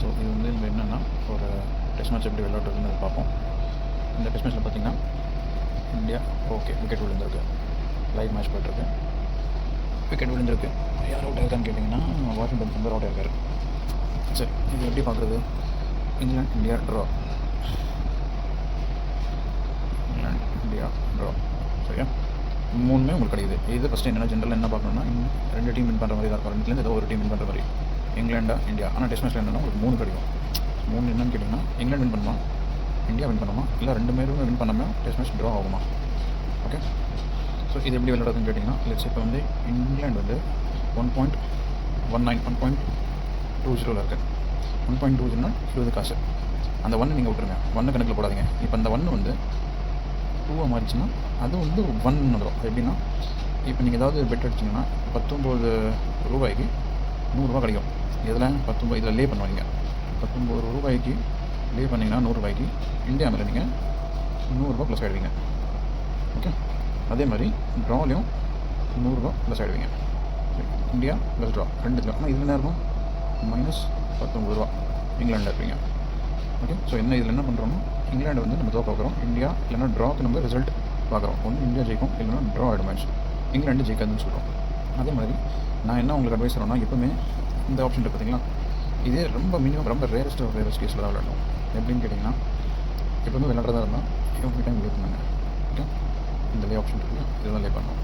So இது வந்து நம்ம என்னென்னா ஒரு டெஸ்ட் மேட்ச் எப்படி விளையாடுறதுன்னு பார்ப்போம். இந்த டெஸ்ட் மேட்ச்சில் பார்த்தீங்கன்னா இந்தியா ஓகே விக்கெட் விழுந்திருக்கு. லைவ் மேட்ச் போயிட்டுருக்கு. விக்கெட் விழுந்திருக்கு. யார் அவுட் ஆயிருக்கான்னு கேட்டிங்கன்னா வாஷிங்டன் சுந்தர் அவுட் ஆயிருக்காரு. சரி இது எப்படி பார்க்குறது? England India draw England India draw சரியா? மூணுமே உங்களுக்கு கிடைக்குது. இது ஃபஸ்ட்டு என்னென்னா ஜென்ரல் என்ன பார்க்கணும்னா ரெண்டு டீம் வின் பண்ணுற மாதிரி தான் இருக்கும். ரெண்டுலேருந்து ஏதோ ஒரு டீம் வின் பண்ணுற மாதிரி. இங்கிலாண்டா இந்தியா? ஆனால் டெஸ்ட் மேட்ச்சில் என்னன்னா உங்களுக்கு மூணு கிடைக்கும். மூணு என்னன்னு கேட்டிங்கன்னா இங்கிலாந்து வின் பண்ணுமா? இந்தியா வின் பண்ணுமா? இல்லை ரெண்டு பேருமே வின் பண்ணாமல் டெஸ்ட் மேட்ச் ட்ரா ஆகுமா? ஓகே ஸோ இது எப்படி விளையாடுறதுன்னு கேட்டிங்கன்னா லெட்ஸ் இப்போ வந்து இங்கிலாந்து வந்து one point one nine one point two ஜீரோவில் இருக்குது ஒன் பாயிண்ட் டூ ஜீரோனா இருபது காசு. அந்த ஒன்று நீங்கள் விட்டுருங்க. ஒன்று கணக்கில் போடாதீங்க. இப்போ அந்த ஒன்று வந்து டூவாக மாறிச்சுன்னா அது வந்து ஒன் வந்துடும் அது எப்படின்னா இப்போ நீங்கள் ஏதாவது பெட் அடிச்சிங்கன்னா பத்தொம்போது ரூபாய்க்கு நூறுரூவா கிடைக்கும். இதில் பத்தொம்பது இதில் லே பண்ணுவீங்க. பத்தொம்பது ரூபாய்க்கு லே பண்ணிங்கன்னா நூறுரூபாய்க்கு இந்தியா மேலே நீங்கள் நூறுரூவா ப்ளஸ் ஆகிடுவீங்க ஓகே அதே மாதிரி ட்ராலையும் நூறுரூவா ப்ளஸ் ஆகிடுவீங்க இந்தியா ப்ளஸ் ட்ரா ரெண்டு இதில் ஆனால் இதில் என்ன இருக்கும்? மைனஸ் பத்தொம்பது ரூபா இங்கிலாண்டில் இருப்பீங்க. ஓகே ஸோ என்ன இதில் என்ன பண்ணுறோம்னா இங்கிலாந்து வந்து நம்ம தோக்க பார்க்குறோம். இந்தியா இல்லைன்னா ட்ராக்கு நம்ம ரிசல்ட் பார்க்குறோம். ஒன்று இந்தியா ஜெயிக்கும் இல்லைன்னா ட்ரா ஆகிடும் மேட்ச் இங்கிலாண்டு ஜெயிக்காதுன்னு சொல்கிறோம் அதே மாதிரி நான் என்ன உங்களுக்கு அட்வைஸ் சொல்லணும்னா எப்பவுமே இந்த ஆப்ஷன் இருக்குது பார்த்தீங்களா இதே ரொம்ப மினிமம் ரொம்ப ரேரஸ்ட் ஆஃப் ரேரஸ்ட் கேஸில் தான் விளையாடணும் எப்படின்னு கேட்டிங்கன்னா எப்பவுமே விளையாடுறதா இருந்தால் எவ்வளோ டைம் லே பண்ணுங்க. ஓகே இந்த லே ஆப்ஷன் இருக்குது இதெல்லாம் லே பண்ணணும்